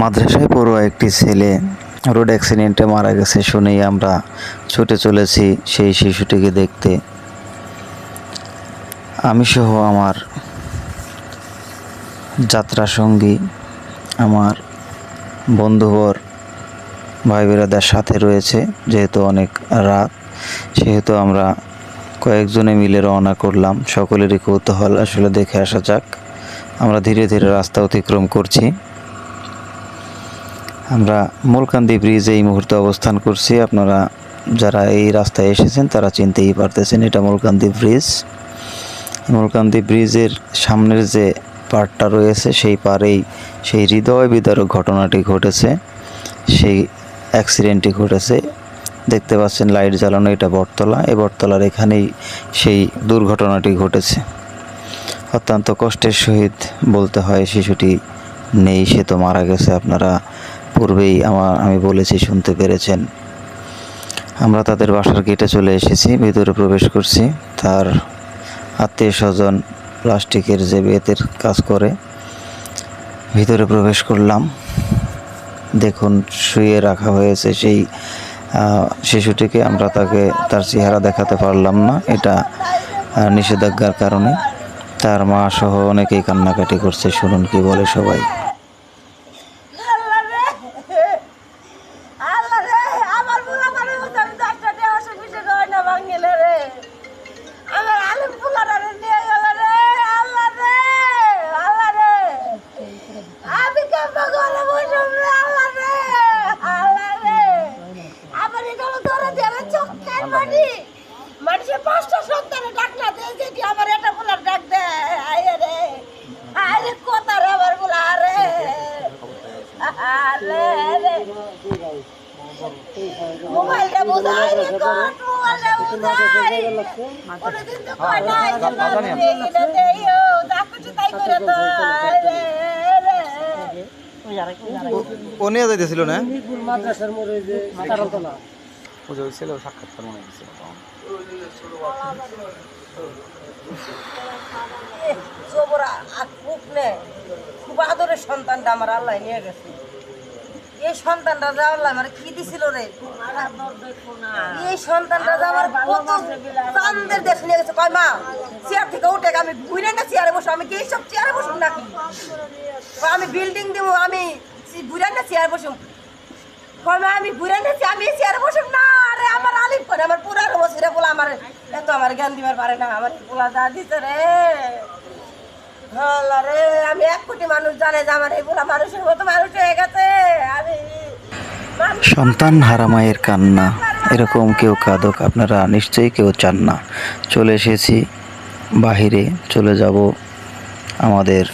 মাদ্রাসায় পড়ুয়া একটি ছেলে রোড অ্যাক্সিডেন্টে মারা গেছে শুনেই আমরা ছুটে চলেছি সেই শিশুটিকে দেখতে। আমি সহ আমার যাত্রা সঙ্গী আমার বন্ধুবর ভাই বেরাদার সাথে রয়েছে, যেহেতু অনেক রাত, সেহেতু আমরা কয়েকজনে মিলে রওনা করলাম। সকলেরই কৌতূহল আসলে দেখে আসা যাক। আমরা ধীরে ধীরে রাস্তা অতিক্রম করছি। আমরা মূলকান্দি ব্রিজে এই মুহূর্তে অবস্থান করছি। আপনারা যারা এই রাস্তায় এসেছেন, তারা চিনতেই পারতেছেন এটা মূলকান্দি ব্রিজ। মূলকান্দি ব্রিজের সামনের যে পার্টটা রয়েছে, সেই পারেই সেই হৃদয় বিদারক ঘটনাটি ঘটেছে। সেই অ্যাক্সিডেন্টটি ঘটেছে। দেখতে পাচ্ছেন লাইট জ্বালানো এটা বটতলা। এই বটতলার এখানেই সেই দুর্ঘটনাটি ঘটেছে। অত্যন্ত কষ্টের সহিত বলতে হয়, শিশুটি নেই, সে তো মারা গেছে। আপনারা পূর্বেই আমার, আমি বলেছি, শুনতে পেরেছেন। আমরা তাদের বাসার গেটে চলে এসেছি, ভিতরে প্রবেশ করছি। তার আত্মীয় স্বজন প্লাস্টিকের যে বেতের কাজ করে ভিতরে প্রবেশ করলাম। দেখুন, শুয়ে রাখা হয়েছে সেই শিশুটিকে। আমরা তাকে, তার চেহারা দেখাতে পারলাম না। এটা নিষেধাজ্ঞার কারণে। তার মা সহ অনেকেই কান্নাকাটি করছে। শুনুন কি বলে সবাই। মোবাইলটা বুঝাই রে কোন মোবাইলটা বুঝাই। কোনদিন তো কয় নাই যে বাবা দেইলে দেইও যা কিছু তাই করে তো রে রে। ও নিয়ে যাইতেছিল না? মাদ্রাসার মোড়ে যে ছিল সাক্ষাৎকার মনে হয়েছিল খুব আদরের সন্তানটা আমার আল্লাহ নিয়ে গেছে। এই কি এই মা থেকে উঠে আমি চেয়ারে আমি কি চেয়ারে বসুন নাকি? আমি বিল্ডিং দিব, আমি বুঝে না চেয়ারে বসুম কয় আমি বুঝে না আমি চেয়ারে বসুম না। আরে, আমার আলিফ করে, আমার পুরানো বসিরে বলে আমার, এত আমার জ্ঞান দিবার পারে না, আমার পোলা যা দিতে রে। রে আমি এক কোটি মানুষ জানে যে আমার এই পোলা মানুষের মতো মানুষ হয়ে গেছে। আমি সন্তান হারা মায়ের কান্না এরকম কেউ কাঁদক আপনারা নিশ্চয়ই কেউ চান না। চলে এসেছি বাহিরে চলে যাব আমাদের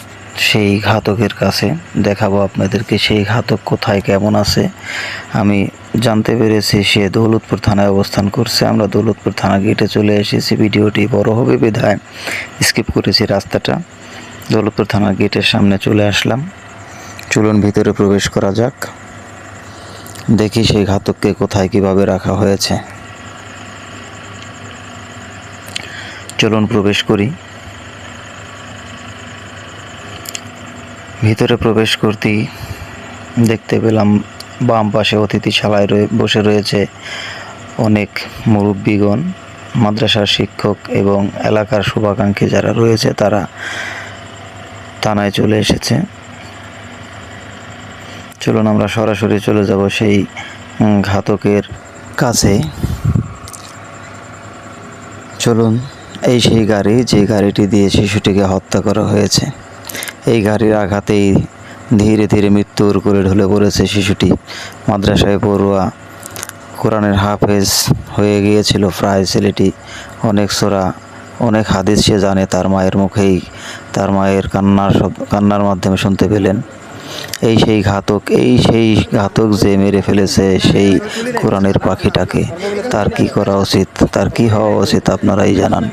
সেই ঘাতকের কাছে দেখাবো আপনাদেরকে সেই ঘাতক কোথায় কেমন আছে। আমি জানতে পেরেছি সে দৌলতপুর থানায় অবস্থান করছে। আমরা দৌলতপুর থানা গেটে চলে এসেছি ভিডিওটি বড় হবে বিধায়। স্কিপ করেছি রাস্তাটা। দৌলতপুর থানার গেটের সামনে চলে আসলাম। চলুন ভিতরে প্রবেশ করা যাক। দেখি সেই ঘাতককে কোথায় কীভাবে রাখা হয়েছে। চলুন প্রবেশ করি। ভিতরে প্রবেশ করতেই দেখতে পেলাম, বাম পাশে অতিথিশালায় বসে রয়েছে অনেক মুরব্বীগণ, মাদ্রাসার শিক্ষক এবং এলাকার শুভাকাঙ্ক্ষী যারা রয়েছে তারা। থানায় চলে এসেছে। চলুন আমরা সরাসরি চলে যাব সেই ঘাতকের কাছে। চলুন, এই সেই গাড়ি, যে গাড়িটি দিয়ে শিশুটিকে হত্যা করা হয়েছে, এই গাড়ির আঘাতেই ধীরে ধীরে মৃত্যুর করে ঢলে পড়েছে শিশুটি। মাদ্রাসায় পড়ুয়া কোরআনের হাফেজ হয়ে গিয়েছিল প্রায় ছেলেটি অনেক সোরা অনেক হাদিস সে জানে, তার মায়ের মুখেই, তার মায়ের কান্নার শব্দ কান্নার মাধ্যমে শুনতে পেলেন। এই সেই ঘাতক, এই সেই ঘাতক যে মেরে ফেলেছে সেই কোরআনের পাখিটাকে, তার কি করা উচিত? তার কি হওয়া উচিত, আপনারাই জানান।